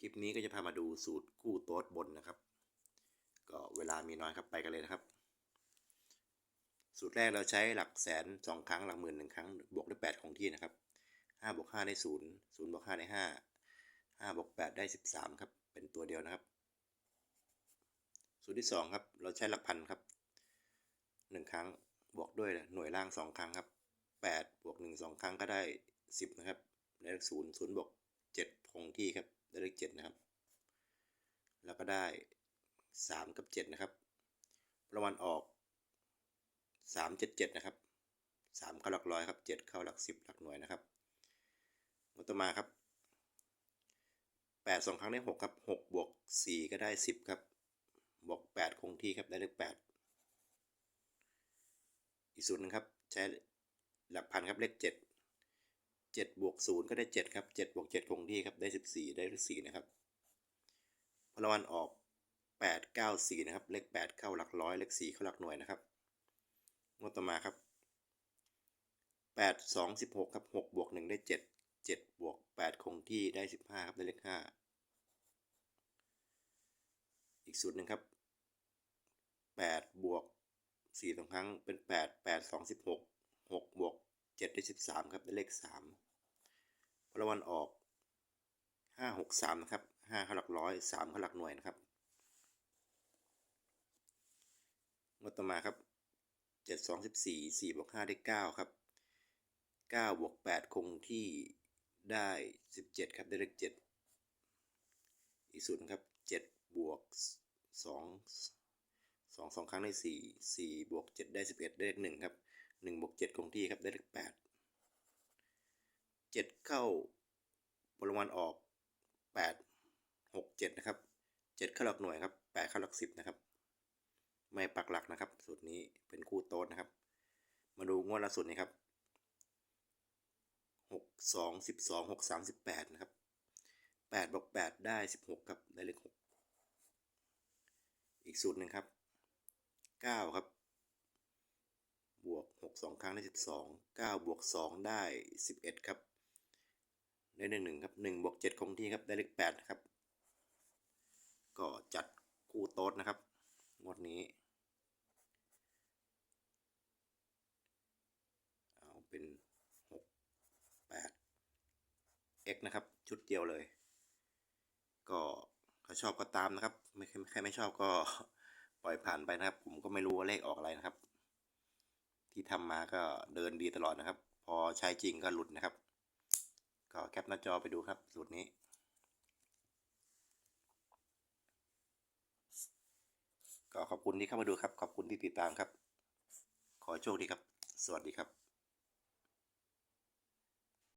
คลิปนี้ก็จะพามาดูสูตรกู้โต๊ดบนนะครับ ก็เวลามีน้อยครับไปกันเลยนะครับ สูตรแรกเราใช้หลักแสนสองครั้งหลักหมื่นหนึ่งครั้งบวกด้วยแปดคงที่นะครับห้าบวกห้าได้ศูนย์ศูนย์บวกห้าได้ห้าห้าบวกแปดได้สิบสามครับเป็นตัวเดียวนะครับ สูตรที่สองครับเราใช้หลักพันครับหนึ่งครั้งบวกด้วยหน่วยล่างสองครั้งครับแปดบวกหนึ่งสองครั้งก็ได้สิบนะครับได้เลขศูนย์ศูนย์บวกเจ็ดคงที่ครับ ได้เลขเจ็ดนะครับ แล้วก็ได้สามกับเจ็ดนะครับประวันออกสามเจ็ดเจ็ดนะครับสามเข้าหลักร้อยครับเจ็ดเข้าหลักสิบหลักหน่วยนะครับงวดต่อมาครับแปดสองครั้งได้หกครับหกบวกสี่ก็ได้สิบครับบวกแปดคงที่ครับได้เลขแปดอีกสูตรหนึงครับใช้หลักพันครับเลขเจ็ด เจ็ดบวกศูนย์ก็ได้เจ็ดครับเจ็ดบวกเจ็ดคงที่ครับ ได้สิบสี่ได้เลขสี่นะครับพลังวันออก 8 9 4 นะครับ เลข 8 เข้าหลักร้อย เลข 4 เข้าหลักหน่วยนะครับงวดต่อมาครับ 8 2 16 ครับ6บวก1ได้ 7 7บวก8คงที่ได้ 15 ครับ ได้เลข 5 อีกสูตรหนึ่งครับ 8 บวก4สองครั้งเป็น 8 8 2 16 6บวก7ได้ 13 ครับ ได้เลข 3 พลวันออกห้าหกสามนะครับห้าข้าหลักร้อยสามข้าหลักหน่วยนะครับงวดต่อมาครับเจ็ดสองสิบสี่สี่บวกห้าได้เก้าครับเก้าบวกแปดคงที่ได้สิบเจ็ดครับ ได้เลขเจ็ดอีกสูตรนะครับเจ็ดบวกสองสองสองครั้งได้สี่สี่บวกเจ็ดได้สิบเอ็ดได้เลขหนึ่งครับหนึ่งบวกเจ็ดคงที่ครับ ได้เลข เจ็ดเข้าบริวันออกแปดหกเจ็ดนะครับเจ็ดเข้าหลักหน่วยครับแปดเข้าหลักสิบนะครับ ไม่ปักหลักนะครับสูตรนี้เป็นคู่โต๊ดนะครับ มาดูงวดล่าสุดนี้ครับหกสองสิบสองหกสามสิบแปดนะครับแปดบวกแปดได้สิบหกครับได้เลขหกอีกสูตรหนึ่งครับเก้าครับบวกหกสองครั้งได้สิบสองเก้าบวกสองได้สิบเอ็ดครับ ได้หนึ่งหนึ่งครับหนึ่งบวกเจ็ดคงที่ครับได้เลขแปดนะครับ ก็จัดคู่โต๊ดนะครับงวดนี้ เอาเป็นหกแปด x นะครับ ชุดเดียวเลย ก็ถ้าชอบก็ตามนะครับ ไม่ใครไม่ชอบก็ปล่อยผ่านไปนะครับ ผมก็ไม่รู้ว่าเลขออกอะไรนะครับ ที่ทำมาก็เดินดีตลอดนะครับ พอใช้จริงก็หลุดนะครับ ก็แคปหน้าจอไปดูครับสูตรนี้ ก็ขอบคุณที่เข้ามาดูครับ ขอบคุณที่ติดตามครับ ขอโชคดีครับ สวัสดีครับ